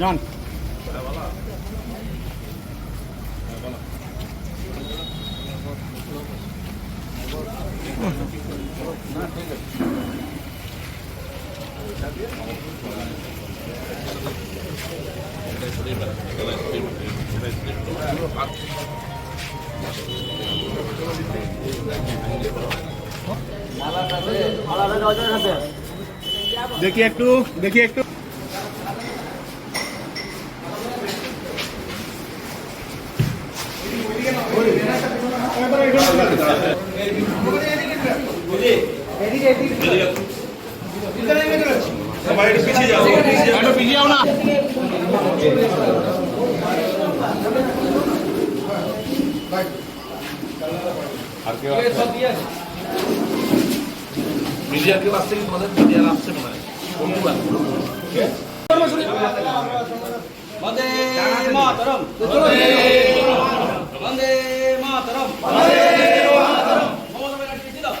যান দেখি একটু দেখি একটু। পিছিয়ে যাও না মিডিয়ার কেউ আসছে কি তোমাদের মিডিয়ার আসছে মনে হয় বন্ধুরা বন্দে মাতরম বন্দে মাতরম মমতা ব্যানার্জি জিন্দাবাদ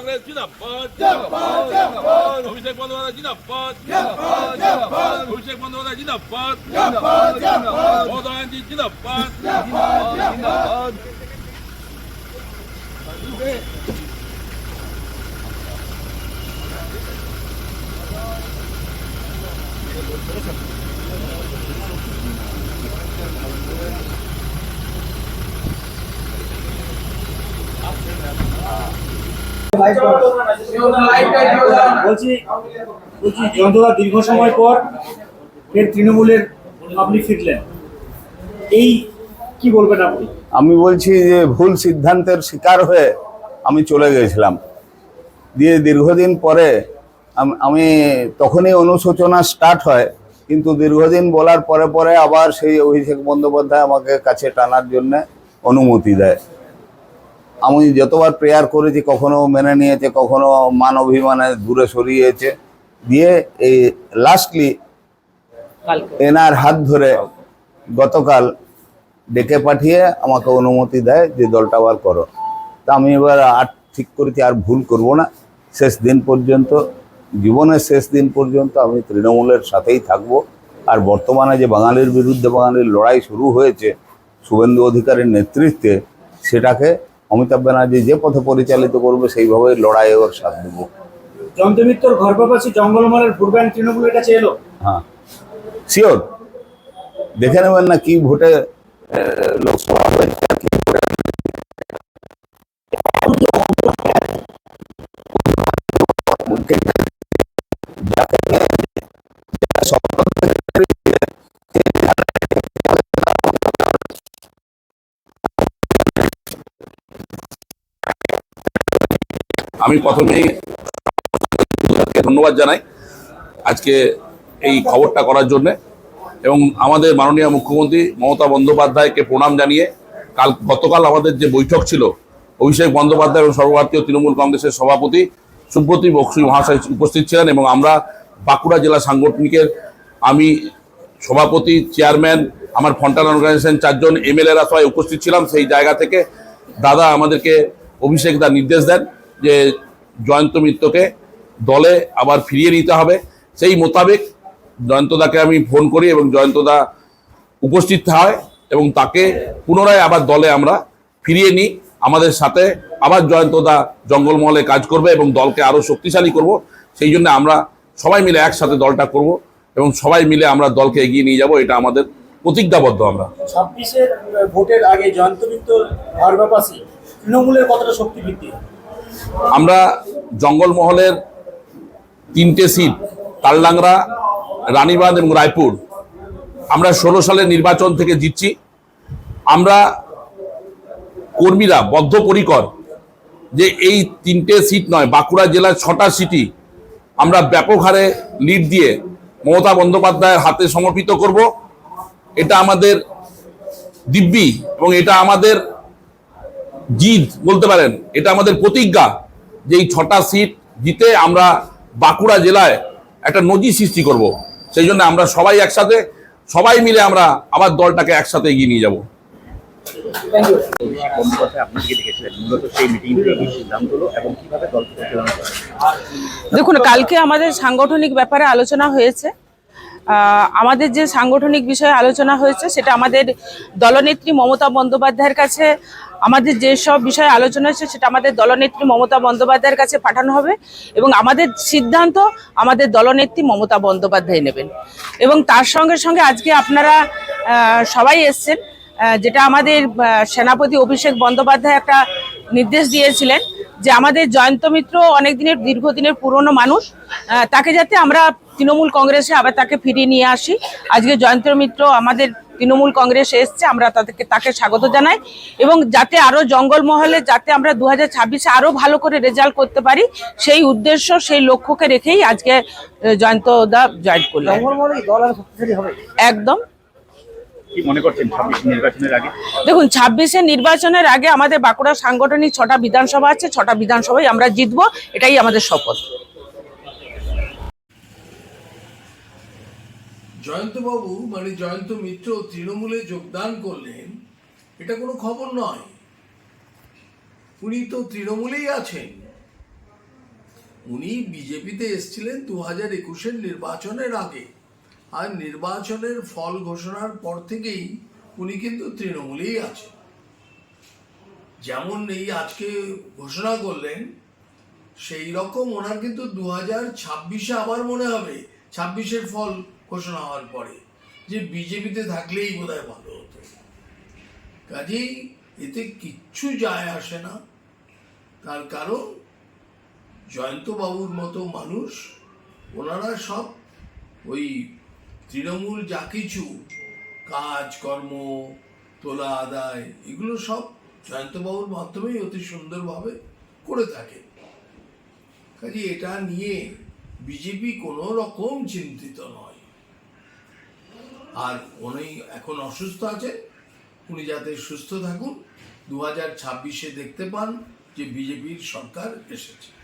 কংগ্রেস জিন্দাবাদ জিন্দাবাদ অভিষেক বন্দ্যোপাধ্যায় জিন্দাবাদ জিন্দাবাদ অভিষেক বন্দ্যোপাধ্যায় জিন্দাবাদ মমতা ব্যানার্জি জিন্দাবাদ। জিন্দাবাদ। বলছি বলছি যন্ত্রণা দীর্ঘ সময় পর ফের তৃণমূলের আপনি ফিরলেন। এই কি বলবেন আপনি? আমি বলছি যে ভুল সিদ্ধান্তের শিকার হয়ে আমি চলে গেছিলাম। দিয়ে দীর্ঘদিন পরে আমি তখনই অনুশোচনা স্টার্ট হয়, কিন্তু দীর্ঘদিন বলার পরে পরে আবার সেই অভিষেক বন্দ্যোপাধ্যায় আমাকে কাছে টানার জন্য অনুমতি দেয়। আমি যতবার প্রেয়ার করেছি কখনো মেনে নিয়েছে কখনো মান অভিমানে দূরে সরিয়েছে দিয়ে এই লাস্টলি এনার হাত ধরে গতকাল ডেকে পাঠিয়ে আমাকে অনুমতি দেয় যে দলটা আবার করো। তা আমি এবার আর ঠিক করেছি আর ভুল করব না। শেষ দিন পর্যন্ত জীবনের শেষ দিন পর্যন্ত আমি তৃণমূলের সাথেই থাকব। আর বর্তমানে যে বাঙালির বিরুদ্ধে বাঙালির লড়াই শুরু হয়েছে শুভেন্দু অধিকারের নেতৃত্বে সেটাকে অমিতাভ ব্যানার্জি যে পথে পরিচালিত করবে সেইভাবে লড়াই ওর সাথ দেব। যন্ত্রমিত্রর ঘরপাশাপাশি জঙ্গলমহলের ভোট ব্যাংক তৃণমূলের কাছে এলো। হ্যাঁ। শিওর দেখে নেবেন না কি ভোটে লোকসভা লোকসভা আমি প্রথমেই ধন্যবাদ জানাই আজকে এই খবরটা করার জন্য এবং আমাদের মাননীয় মুখ্যমন্ত্রী মমতা বন্দ্যোপাধ্যায়কে প্রণাম জানিয়ে কাল গতকাল আমাদের যে বৈঠক ছিল, অভিষেক বন্দ্যোপাধ্যায় এবং সর্বভারতীয় তৃণমূল কংগ্রেসের সভাপতি সুব্রতী বক্সী মহাশয় উপস্থিত ছিলেন এবং আমরা বাঁকুড়া জেলা সাংগঠনিকের আমি সভাপতি, চেয়ারম্যান, আমার ফন্টান অর্গানাইজেশন চারজন এমএলএরা সবাই উপস্থিত ছিলাম। সেই জায়গা থেকে দাদা আমাদেরকে অভিষেক দা নির্দেশ দেন। যে জয়ন্ত মিত্রকে দলে আবার ফিরিয়ে নিতে হবে। সেই মোতাবেক জয়ন্তদাকে আমি ফোন করি এবং জয়ন্তদা উপস্থিত হয় এবং তাকে পুনরায় আবার দলে আমরা ফিরিয়ে নিই। আমাদের সাথে আবার জয়ন্তদা জঙ্গলমহলে কাজ করবে এবং দলকে আরও শক্তিশালী করব। সেই জন্য আমরা সবাই মিলে একসাথে দলটা করব এবং সবাই মিলে আমরা দলকে এগিয়ে নিয়ে যাব। এটা আমাদের প্রতিজ্ঞাবদ্ধ আমরা। ছাব্বিশের ভোটের আগে যন্ত্রমিত্রর ঘরপাশাপাশি তৃণমূলের কতটা শক্তি বৃদ্ধি? আমরা জঙ্গলমহলের তিনটে সিট, তালডাংরা, রানীবাঁধ এবং রায়পুর। আমরা ষোলো সালের নির্বাচন থেকে জিতছি। আমরা কর্মীরা বদ্ধপরিকর যে এই তিনটে সিট নয়, বাঁকুড়া জেলার ছটা সিটি আমরা ব্যাপক হারে লিড দিয়ে মমতা বন্দ্যোপাধ্যায়ের হাতে সমর্পিত করব। এটা আমাদের দিব্যি এবং এটা আমাদের জিদ বলতে পারেন এটা আমাদের প্রতিজ্ঞা যে এই ছটা সিট জিতে আমরা বাঁকুড়া জেলায় একটা নজির সৃষ্টি করব। সেই জন্য আমরা সবাই একসাথে সবাই মিলে আমরা আবার দলটাকে একসাথে এগিয়ে নিয়ে যাব? দেখুন কালকে আমাদের সাংগঠনিক ব্যাপারে আলোচনা হয়েছে। আমাদের যে সাংগঠনিক বিষয়ে আলোচনা হয়েছে সেটা আমাদের দলনেত্রী মমতা বন্দ্যোপাধ্যায়ের কাছে আমাদের যেসব বিষয়ে আলোচনা হয়েছে সেটা আমাদের দলনেত্রী মমতা বন্দ্যোপাধ্যায়ের কাছে পাঠানো হবে এবং আমাদের সিদ্ধান্ত আমাদের দলনেত্রী মমতা বন্দ্যোপাধ্যায় নেবেন। এবং তার সঙ্গে সঙ্গে আজকে আপনারা সবাই এসছেন যেটা আমাদের সেনাপতি অভিষেক বন্দ্যোপাধ্যায় একটা নির্দেশ দিয়েছিলেন যে আমাদের জয়ন্ত মিত্র অনেক দিনের দীর্ঘদিনের পুরনো মানুষ তাকে যাতে আমরা তৃণমূল কংগ্রেসে আবার তাকে ফিরিয়ে নিয়ে আসি। আজকে জয়ন্ত মিত্র আমাদের তৃণমূল কংগ্রেস এসছে আমরা তাদেরকে তাকে স্বাগত জানাই। এবং যাতে আরও জঙ্গলমহলে যাতে আমরা দু হাজার ছাব্বিশে আরও ভালো করে রেজাল্ট করতে পারি সেই উদ্দেশ্য সেই লক্ষ্যকে রেখেই আজকে জয়ন্ত দা জয়েন করলেন। দল আরও শক্তিশালী হবে। একদম। মনে করছেন ছাব্বিশ নির্বাচনের আগে? দেখুন ছাব্বিশে নির্বাচনের আগে আমাদের বাঁকুড়া সাংগঠনিক ছটা বিধানসভা আছে ছটা বিধানসভায় আমরা জিতবো এটাই আমাদের শপথ। জয়ন্তবাবু মানে জয়ন্ত মিত্র তৃণমূলে যোগদান করলেন, এটা কোনো খবর নয়। উনি তো তৃণমূলেই আছেন। উনি বিজেপিতে এসেছিলেন দু হাজার একুশের নির্বাচনের আগে। আর নির্বাচনের ফল ঘোষণার পর থেকেই উনি কিন্তু তৃণমূলেই আছেন। যেমন এই আজকে ঘোষণা করলেন, সেই রকম ওনার কিন্তু দু হাজার ছাব্বিশে আবার মনে হবে, ছাব্বিশের ফল ঘোষণা হওয়ার পরে যে বিজেপিতে থাকলেই বোধহয় ভালো হতো। কাজেই এতে কিচ্ছু যায় আসে না। তার কারণ জয়ন্তবাবুর মতো মানুষ, ওনারা সব ওই তৃণমূল যা কিছু কাজ, কর্ম, তোলা, আদায়, এগুলো সব জয়ন্তবাবুর মাধ্যমেই অতি সুন্দরভাবে করে থাকে কাজে এটা নিয়ে বিজেপি কোনো রকম চিন্তিত নয়। আর উনি এখন অসুস্থ আছে। উনি যাতে সুস্থ থাকুন, দু হাজার ছাব্বিশে দেখতে পান যে বিজেপির সরকার এসেছে।